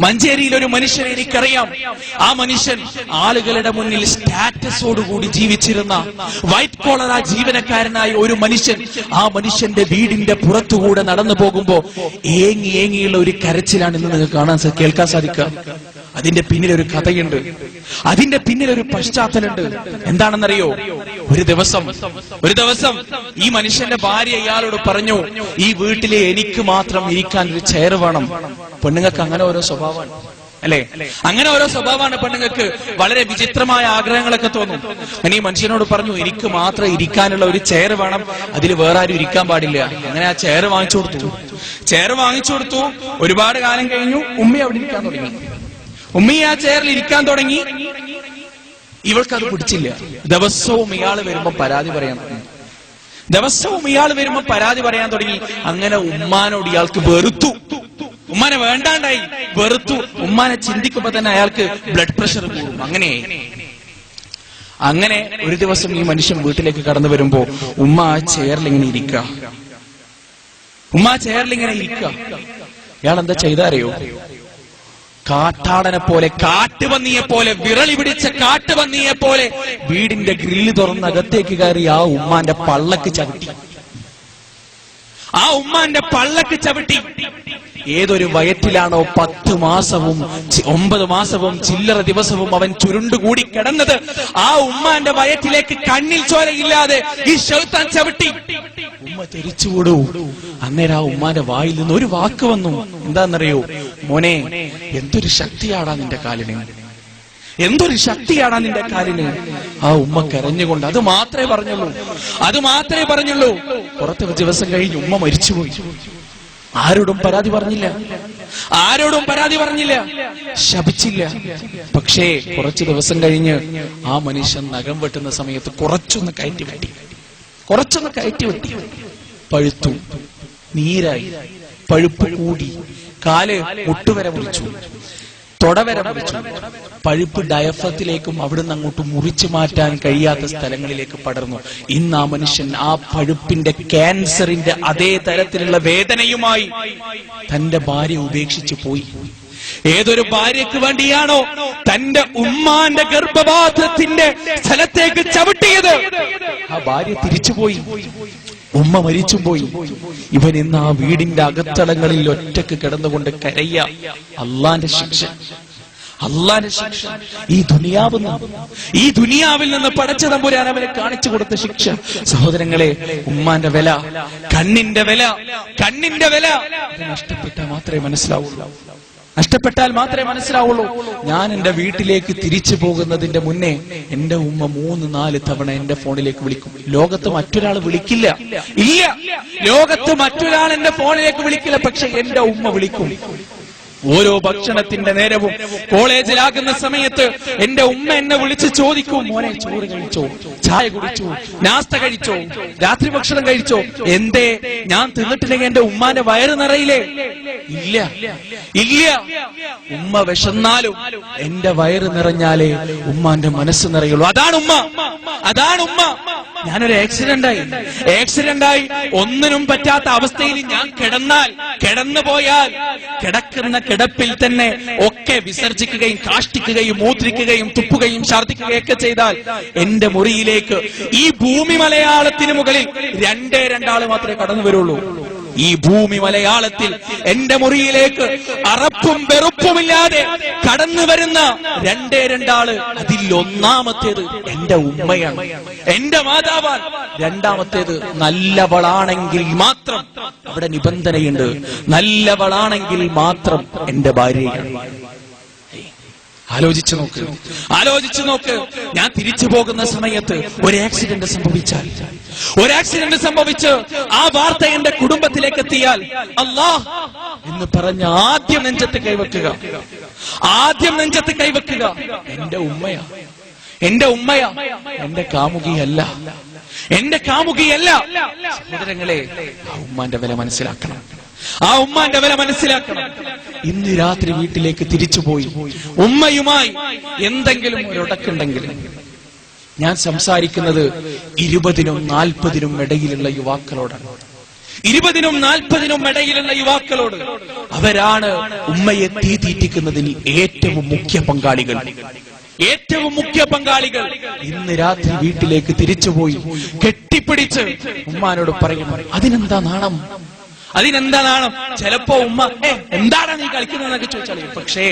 മഞ്ചേരിയിൽ ഒരു മനുഷ്യനെ എനിക്കറിയാം. ആ മനുഷ്യൻ ആളുകളുടെ മുന്നിൽ സ്റ്റാറ്റസോടുകൂടി ജീവിച്ചിരുന്ന വൈറ്റ് കോളർ ആ ജീവനക്കാരനായ ഒരു മനുഷ്യൻ ആ മനുഷ്യന്റെ വീടിന്റെ പുറത്തുകൂടെ നടന്നു പോകുമ്പോ ഏങ്ങി ഏങ്ങിയുള്ള ഒരു കരച്ചിലാണ് ഇന്ന് നിങ്ങൾക്ക് കാണാൻ കേൾക്കാൻ സാധിക്കുക. അതിന്റെ പിന്നിൽ ഒരു കഥയുണ്ട്. അതിന്റെ പിന്നിൽ ഒരു പശ്ചാത്തലുണ്ട് എന്താണെന്നറിയോ? ഒരു ദിവസം ഒരു ദിവസം ഈ മനുഷ്യന്റെ ഭാര്യ ഇയാളോട് പറഞ്ഞു ഈ വീട്ടിലെ എനിക്ക് മാത്രം ഇരിക്കാൻ ഒരു ചെയർ വേണം. പെണ്ണുങ്ങൾക്ക് അങ്ങനെ ഓരോ സ്വഭാവമാണ് അല്ലെ? അങ്ങനെ ഓരോ സ്വഭാവമാണ് പെണ്ണുങ്ങൾക്ക്. വളരെ വിചിത്രമായ ആഗ്രഹങ്ങളൊക്കെ തോന്നും. ഞാൻ ഈ മനുഷ്യനോട് പറഞ്ഞു എനിക്ക് മാത്രം ഇരിക്കാനുള്ള ഒരു ചെയർ വേണം. അതിൽ വേറെ ആരും ഇരിക്കാൻ പാടില്ല. അങ്ങനെ ആ ചെയർ വാങ്ങിച്ചു കൊടുത്തു. ചെയർ വാങ്ങിച്ചു കൊടുത്തു. ഒരുപാട് കാലം കഴിഞ്ഞു. ഉമ്മി അവിടെ ഇരിക്കാൻ തുടങ്ങി. ഉമ്മി ആ ചെയറിൽ ഇരിക്കാൻ തുടങ്ങി. ഇവൾക്കത് പിടിച്ചില്ല. ദിവസവും ഇയാൾ വരുമ്പോ പരാതി പറയാൻ ദിവസവും ഇയാൾ വരുമ്പോ പരാതി പറയാൻ തുടങ്ങി. അങ്ങനെ ഉമ്മാനോട് ഇയാൾക്ക് വെറുത്തു. ഉമ്മാനെ വേണ്ടാണ്ടായി. വെറുത്തു. ഉമ്മാനെ ചിന്തിക്കുമ്പോ തന്നെ അയാൾക്ക് ബ്ലഡ് പ്രഷർ കൂടും. അങ്ങനെ. അങ്ങനെ ഒരു ദിവസം ഈ മനുഷ്യൻ വീട്ടിലേക്ക് കടന്നു വരുമ്പോ ഉമ്മ ആ ചെയറിൽ ഇങ്ങനെ ഇരിക്കുക ഉമ്മ ആ ചെയറിൽ ഇങ്ങനെ ഇരിക്കുക ഇയാൾ എന്താ ചെയ്താറിയോ കാട്ടാടനെ പോലെ കാട്ടുപന്നിയെ പോലെ വിരളി പിടിച്ച കാട്ടുപന്നിയെ പോലെ വീടിന്റെ ഗ്രില്ല് തുറന്ന് അകത്തേക്ക് കയറി ആ ഉമ്മാന്റെ പള്ളക്ക് ചവിട്ടി. ആ ഉമ്മാന്റെ പള്ളക്ക് ചവിട്ടി. ഏതൊരു വയറ്റിലാണോ പത്ത് മാസവും ഒമ്പത് മാസവും ചില്ലറ ദിവസവും അവൻ ചുരുണ്ടുകൂടി കിടന്നത് ആ ഉമ്മാന്റെ വയറ്റിലേക്ക് കണ്ണിൽ ചോരയില്ലാതെ ഈ ഷെയ്ത്താൻ ചവിട്ടി. ഉമ്മ തിരിച്ചുവിടൂ. അന്നേരം ആ ഉമ്മാന്റെ വായിൽ നിന്ന് ഒരു വാക്ക് വന്നു. എന്താണെന്നറിയോ? മോനെ എന്തൊരു ശക്തിയാടാ നിന്റെ കാലിന്? എന്തൊരു ശക്തിയാണ് നിന്റെ കാലിന്? ആ ഉമ്മ കരഞ്ഞുകൊണ്ട് അത് മാത്രമേ പറഞ്ഞുള്ളൂ. അത് മാത്രമേ പറഞ്ഞുള്ളൂ. പുറത്ത് ദിവസം കഴിഞ്ഞ് ഉമ്മ മരിച്ചുപോയി. ആരോടും പരാതി പറഞ്ഞില്ല. ആരോടും പരാതി പറഞ്ഞില്ല. ശപിച്ചില്ല. പക്ഷേ കുറച്ച് ദിവസം കഴിഞ്ഞ് ആ മനുഷ്യൻ നഖം വെട്ടുന്ന സമയത്ത് കുറച്ചൊന്ന് കയറ്റി വെട്ടി. കുറച്ചൊന്ന് കയറ്റി വെട്ടി. പഴുത്തു. നീരായി. പഴുപ്പ് കൂടി. കാൽ മുട്ടുവരെ മുറിച്ചു. തൊടവരെ മുറിച്ചു. പഴുപ്പ് ഡയഫത്തിലേക്കും അവിടുന്ന് അങ്ങോട്ട് മുറിച്ചു മാറ്റാൻ കഴിയാത്ത സ്ഥലങ്ങളിലേക്ക് പടർന്നു. ഇന്ന് ആ മനുഷ്യൻ ആ പഴുപ്പിന്റെ ക്യാൻസറിന്റെ അതേ തരത്തിലുള്ള വേദനയുമായി തന്റെ ഭാര്യ ഉപേക്ഷിച്ചു പോയി. ഏതൊരു ഭാര്യക്ക് വേണ്ടിയാണോ തന്റെ ഉമ്മാന്റെ ഗർഭപാത്രത്തിന്റെ സ്ഥലത്തേക്ക് ചവിട്ടിയത്? ആ ഭാര്യ തിരിച്ചുപോയി. ഉമ്മ മരിച്ചും പോയി. ഇവൻ ഇന്ന് ആ വീടിന്റെ അകത്തളങ്ങളിൽ ഒറ്റയ്ക്ക് കിടന്നുകൊണ്ട് കരയ്യ അള്ളാന്റെ ശിക്ഷ. അള്ളാന്റെ ശിക്ഷ. ഈ ദുനിയാവിൽ നിന്ന്. ഈ ദുനിയാവിൽ നിന്ന് പടച്ച തമ്പുരാൻ അവനെ കാണിച്ചു കൊടുത്ത ശിക്ഷ. സഹോദരങ്ങളെ ഉമ്മാന്റെ വില കണ്ണിന്റെ വില കണ്ണിന്റെ വില. നഷ്ടപ്പെട്ട നഷ്ടപ്പെട്ടാൽ മാത്രമേ മനസ്സിലാവുള്ളൂ. നഷ്ടപ്പെട്ടാൽ മാത്രമേ മനസ്സിലാവുള്ളൂ. ഞാൻ എന്റെ വീട്ടിലേക്ക് തിരിച്ചു പോകുന്നതിന്റെ മുന്നേ എന്റെ ഉമ്മ മൂന്ന് നാല് തവണ എന്റെ ഫോണിലേക്ക് വിളിക്കും. ലോകത്ത് മറ്റൊരാൾ വിളിക്കില്ല. ഇല്ല. ലോകത്ത് മറ്റൊരാൾ എന്റെ ഫോണിലേക്ക് വിളിക്കില്ല. പക്ഷെ എന്റെ ഉമ്മ വിളിക്കും. ഓരോ ഭക്ഷണത്തിന്റെ നേരവും കോളേജിലാകുന്ന സമയത്ത് എന്റെ ഉമ്മ എന്നെ വിളിച്ച് ചോദിക്കും മോനെ ചോറ് കഴിച്ചോ? ചായ കുടിച്ചു നാസ്ത കഴിച്ചോ രാത്രി ഭക്ഷണം കഴിച്ചോ. എന്തേ? ഞാൻ തിന്നിട്ടില്ലെങ്കിൽ എന്റെ ഉമ്മാന്റെ വയറ് നിറയില്ലേ? ഇല്ല. ഇല്ല. ഉമ്മ വിശന്നാലും എന്റെ വയറ് നിറഞ്ഞാലേ ഉമ്മാന്റെ മനസ്സ് നിറയുള്ളൂ. അതാണ് ഉമ്മ. അതാണ് ഉമ്മ. ഞാനൊരു ആക്സിഡന്റ് ആയി. ആക്സിഡന്റ് ആയി. ഒന്നിനും പറ്റാത്ത അവസ്ഥയിൽ ഞാൻ കിടന്നാൽ കിടന്നു പോയാൽ കിടക്കുന്ന കിടപ്പിൽ തന്നെ ഒക്കെ വിസർജിക്കുകയും കാഷ്ടിക്കുകയും മൂത്രിക്കുകയും തുപ്പുകയും ഛർദിക്കുകയൊക്കെ ചെയ്താൽ എന്റെ മുറിയിലേക്ക് ഈ ഭൂമി മലയാളത്തിന് മുകളിൽ രണ്ടേ രണ്ടാൾ മാത്രമേ കടന്നു വരുള്ളൂ. ഈ ഭൂമി മലയാളത്തിൽ എന്റെ മുറിയിലേക്ക് അറപ്പും വെറുപ്പുമില്ലാതെ കടന്നു വരുന്ന രണ്ടേ രണ്ടാൾ അതിൽ ഒന്നാമത്തേത് എന്റെ ഉമ്മയാണ്. എന്റെ മാതാവാൻ രണ്ടാമത്തേത് നല്ലവളാണെങ്കിൽ മാത്രം അവിടെ നിബന്ധനയുണ്ട്. നല്ലവളാണെങ്കിൽ മാത്രം എന്റെ ഭാര്യയാണ്. ആലോചിച്ചു നോക്ക്. ആലോചിച്ചു നോക്ക്. ഞാൻ തിരിച്ചു പോകുന്ന സമയത്ത് ഒരു ആക്സിഡന്റ് സംഭവിച്ചാൽ ഒരു ആക്സിഡന്റ് സംഭവിച്ച് ആ വാർത്ത എന്റെ കുടുംബത്തിലേക്ക് എത്തിയാൽ അല്ലാ എന്ന് പറഞ്ഞ ആദ്യം നെഞ്ചത്ത് കൈവെക്കുക. ആദ്യം നെഞ്ചത്ത് കൈവെക്കുക. എന്റെ ഉമ്മയാ. എന്റെ ഉമ്മയാ. എന്റെ കാമുകിയല്ല. എന്റെ കാമുകിയല്ല. സഹോദരങ്ങളെ ആ ഉമ്മാന്റെ വില മനസ്സിലാക്കണം. ആ ഉമ്മാന്റെ വില മനസ്സിലാക്കണം. ഇന്ന് രാത്രി വീട്ടിലേക്ക് തിരിച്ചു പോയി ഉമ്മയുമായി എന്തെങ്കിലും ഒരുടക്കുണ്ടെങ്കിൽ ഞാൻ സംസാരിക്കുന്നത് ഇരുപതിനും നാൽപ്പതിനും ഇടയിലുള്ള യുവാക്കളോടാണ്. ഇരുപതിനും നാൽപ്പതിനും ഇടയിലുള്ള യുവാക്കളോട് അവരാണ് ഉമ്മയെ തീ ഏറ്റവും മുഖ്യ പങ്കാളികൾ. ഏറ്റവും മുഖ്യ പങ്കാളികൾ. ഇന്ന് രാത്രി വീട്ടിലേക്ക് തിരിച്ചുപോയി കെട്ടിപ്പിടിച്ച് ഉമ്മാനോട് പറയണം അതിനെന്താ നാണം? അതിനെന്താ നാണം? ചിലപ്പോ ഉമ്മ "ഏ, എന്താണ് നീ കളിക്കുന്നതെന്നൊക്കെ ചോദിച്ചാൽ പക്ഷേ